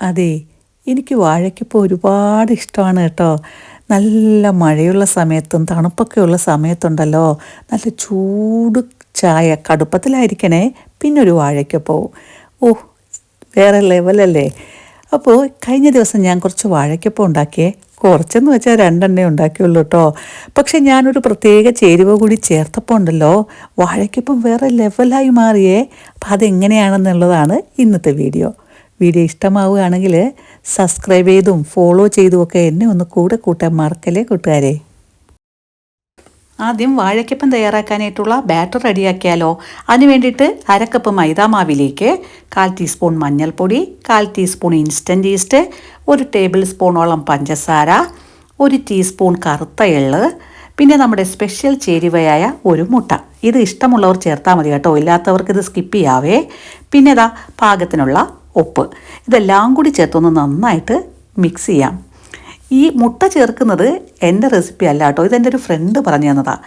അതെ എനിക്ക് വാഴയ്ക്കിപ്പോൾ ഒരുപാട് ഇഷ്ടമാണ് കേട്ടോ. നല്ല മഴയുള്ള സമയത്തും തണുപ്പൊക്കെ ഉള്ള സമയത്തുണ്ടല്ലോ. നല്ല ചൂട് ചായ കടുപ്പത്തിലായിരിക്കണേ പിന്നെ ഒരു വാഴയ്ക്കപ്പോ. ഓ വേറെ ലെവലല്ലേ അപ്പോൾ കഴിഞ്ഞ ദിവസം ഞാൻ കുറച്ച് വാഴയ്ക്കപ്പം ഉണ്ടാക്കിയേ. കുറച്ചെന്ന് വെച്ചാൽ രണ്ടെണ്ണേ ഉണ്ടാക്കിയുള്ളൂ കേട്ടോ. പക്ഷെ ഞാനൊരു പ്രത്യേക ചേരുവ കൂടി ചേർത്തപ്പോൾ ഉണ്ടല്ലോ. വാഴയ്ക്കപ്പം വേറെ ലെവലായി മാറിയേ. അപ്പം അതെങ്ങനെയാണെന്നുള്ളതാണ് ഇന്നത്തെ വീഡിയോ വീഡിയോ ഇഷ്ടമാവുകയാണെങ്കിൽ സബ്സ്ക്രൈബ് ചെയ്തും ഫോളോ ചെയ്തും ഒക്കെ എന്നെ ഒന്ന് കൂടെ കൂട്ടാൻ മറക്കല്ലേ കൂട്ടുകാരെ? ആദ്യം വാഴയ്ക്കപ്പം തയ്യാറാക്കാനായിട്ടുള്ള ബാറ്റർ റെഡിയാക്കിയാലോ? അതിന് വേണ്ടിയിട്ട് അരക്കപ്പ് മൈദാമാവിലേക്ക് കാൽ ടീസ്പൂൺ മഞ്ഞൾപ്പൊടി കാൽ ടീസ്പൂൺ ഇൻസ്റ്റന്റ് ഈസ്റ്റ് ഒരു ടേബിൾ സ്പൂണോളം പഞ്ചസാര ഒരു ടീസ്പൂൺ കറുത്ത എള്ള് പിന്നെ നമ്മുടെ സ്പെഷ്യൽ ചേരുവയായ ഒരു മുട്ട. ഇത് ഇഷ്ടമുള്ളവർ ചേർത്താൽ മതി കേട്ടോ. ഇല്ലാത്തവർക്ക് ഇത് സ്കിപ്പ് ചെയ്യാവേ. പിന്നെ ഇതാ പാകത്തിനുള്ള ഉപ്പ്. ഇതെല്ലാം കൂടി ചേർത്തൊന്ന് നന്നായിട്ട് മിക്സ് ചെയ്യാം. ഈ മുട്ട ചേർക്കുന്നത് എന്റെ റെസിപ്പി അല്ല കേട്ടോ. ഇതെന്റെ ഒരു ഫ്രണ്ട് പറഞ്ഞു തന്നതാണ്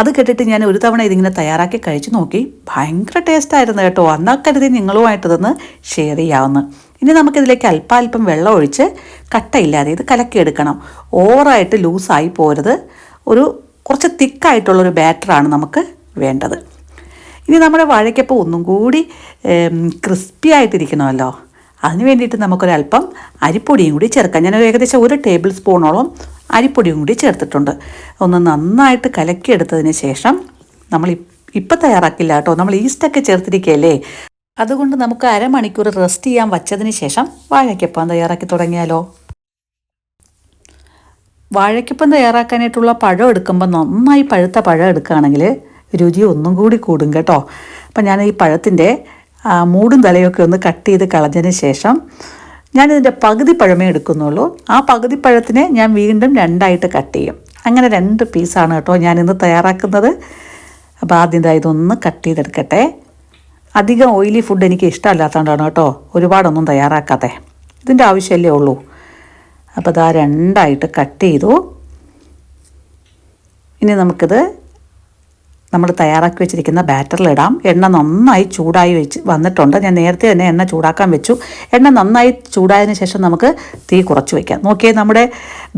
അത് കേട്ടിട്ട് ഞാൻ ഒരു തവണ ഇതിങ്ങനെ തയ്യാറാക്കി കഴിച്ചു നോക്കി. ഭയങ്കര ടേസ്റ്റ് ആയിരുന്നു കേട്ടോ. അന്നാ കരുതി നിങ്ങളുമായിട്ടതൊന്ന് ഷെയർ ചെയ്യാവുന്ന. ഇനി നമുക്കിതിലേക്ക് അല്പാൽപ്പം വെള്ളം ഒഴിച്ച് കട്ടയില്ലാതെ ഇത് കലക്കിയെടുക്കണം ഓവറായിട്ട് ലൂസായി പോരുത്. ഒരു കുറച്ച് തിക്കായിട്ടുള്ളൊരു ബാറ്ററാണ് നമുക്ക് വേണ്ടത്. ഇനി നമ്മുടെ വാഴയ്ക്കപ്പം ഒന്നും കൂടി ക്രിസ്പി ആയിട്ടിരിക്കണമല്ലോ. അതിന് വേണ്ടിയിട്ട് നമുക്കൊരല്പം അരിപ്പൊടിയും കൂടി ചേർക്കാം. ഞാൻ ഏകദേശം ഒരു ടേബിൾ സ്പൂണോളം അരിപ്പൊടിയും കൂടി ചേർത്തിട്ടുണ്ട്. ഒന്ന് നന്നായിട്ട് കലക്കിയെടുത്തതിന് ശേഷം നമ്മൾ ഇപ്പം തയ്യാറാക്കില്ല കേട്ടോ. നമ്മൾ ഈസ്റ്റൊക്കെ ചേർത്തിരിക്കുകയല്ലേ അതുകൊണ്ട് നമുക്ക് അരമണിക്കൂർ റെസ്റ്റ് ചെയ്യാൻ വച്ചതിന് ശേഷം വാഴയ്ക്കപ്പം തയ്യാറാക്കി തുടങ്ങിയാലോ? വാഴയ്ക്കപ്പം തയ്യാറാക്കാനായിട്ടുള്ള പഴം എടുക്കുമ്പോൾ നന്നായി പഴുത്ത പഴം എടുക്കുകയാണെങ്കിൽ രുചി ഒന്നും കൂടി കൂടും കേട്ടോ. അപ്പം ഞാൻ ഈ പഴത്തിന്റെ മൂടും തലയൊക്കെ ഒന്ന് കട്ട് ചെയ്ത് കളഞ്ഞതിന് ശേഷം ഞാനിതിന്റെ പകുതി പഴമേ എടുക്കുന്നുള്ളൂ. ആ പകുതി പഴത്തിനെ ഞാൻ വീണ്ടും രണ്ടായിട്ട് കട്ട് ചെയ്യും. അങ്ങനെ രണ്ട് പീസാണ് കേട്ടോ ഞാനിന്ന് തയ്യാറാക്കുന്നത്. അപ്പോൾ ആദ്യം ഇതൊന്ന് കട്ട് ചെയ്തെടുക്കട്ടെ. അധികം ഓയിലി ഫുഡ് എനിക്ക് ഇഷ്ടമല്ലാത്തതുകൊണ്ടാണ് കേട്ടോ ഒരുപാടൊന്നും തയ്യാറാക്കാതെ ഇതിന്റെ ആവശ്യമല്ലേ ഉള്ളൂ. അപ്പോൾ ഇതാ രണ്ടായിട്ട് കട്ട് ചെയ്തു. ഇനി നമുക്കിത് നമ്മൾ തയ്യാറാക്കി വെച്ചിരിക്കുന്ന ബാറ്ററിലിടാം എണ്ണ നന്നായി ചൂടായി വെച്ച് വന്നിട്ടുണ്ട്. ഞാൻ നേരത്തെ തന്നെ എണ്ണ ചൂടാക്കാൻ വെച്ചു. എണ്ണ നന്നായി ചൂടായതിനു ശേഷം നമുക്ക് തീ കുറച്ച് വയ്ക്കാം നോക്കിയേ നമ്മുടെ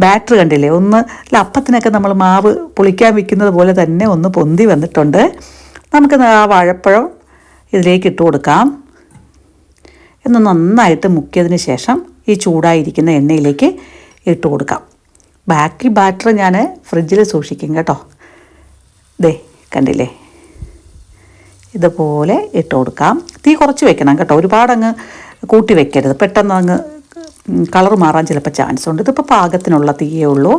ബാറ്ററി കണ്ടില്ലേ? ഒന്ന് അല്ല അപ്പത്തിനൊക്കെ നമ്മൾ മാവ് പുളിക്കാൻ വയ്ക്കുന്നത് പോലെ തന്നെ ഒന്ന് പൊന്തി വന്നിട്ടുണ്ട്. നമുക്ക് ആ വാഴപ്പഴം ഇതിലേക്ക് ഇട്ട് കൊടുക്കാം. എന്ന് നന്നായിട്ട് മുക്കിയതിന് ശേഷം ഈ ചൂടായിരിക്കുന്ന എണ്ണയിലേക്ക് ഇട്ട് കൊടുക്കാം. ബാക്കി ബാറ്റർ ഞാൻ ഫ്രിഡ്ജിൽ സൂക്ഷിക്കും കേട്ടോ. ദേ കണ്ടില്ലേ? ഇതുപോലെ ഇട്ട് കൊടുക്കാം. തീ കുറച്ച് വെക്കണം കേട്ടോ. ഒരുപാട് അങ്ങ് കൂട്ടി വെക്കരുത്. പെട്ടെന്ന് അങ്ങ് കളർ മാറാൻ ചിലപ്പോൾ ചാൻസ് ഉണ്ട്. ഇതിപ്പോൾ പാകത്തിനുള്ള തീയേ ഉള്ളൂ.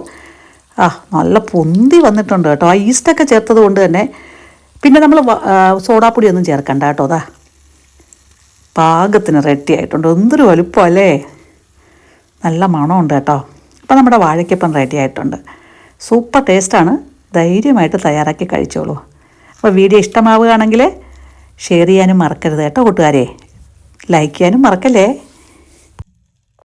ആ നല്ല പൊന്തി വന്നിട്ടുണ്ട് കേട്ടോ. ആ ഈസ്റ്റൊക്കെ ചേർത്തത് കൊണ്ട് തന്നെ പിന്നെ നമ്മൾ സോഡാപ്പൊടി ഒന്നും ചേർക്കണ്ട കേട്ടോ. അതാ. പാകത്തിന് റെഡി ആയിട്ടുണ്ട്. എന്തൊരു വലുപ്പമല്ലേ നല്ല മണമുണ്ട് കേട്ടോ. അപ്പോൾ നമ്മുടെ വാഴയ്ക്കപ്പം റെഡി ആയിട്ടുണ്ട്. സൂപ്പർ ടേസ്റ്റാണ് ധൈര്യമായിട്ട് തയ്യാറാക്കി കഴിച്ചോളൂ. അപ്പോൾ വീഡിയോ ഇഷ്ടമാവുകയാണെങ്കിൽ ഷെയർ ചെയ്യാനും മറക്കരുത് കേട്ടോ കൂട്ടുകാരെ. ലൈക്ക് ചെയ്യാനും മറക്കല്ലേ?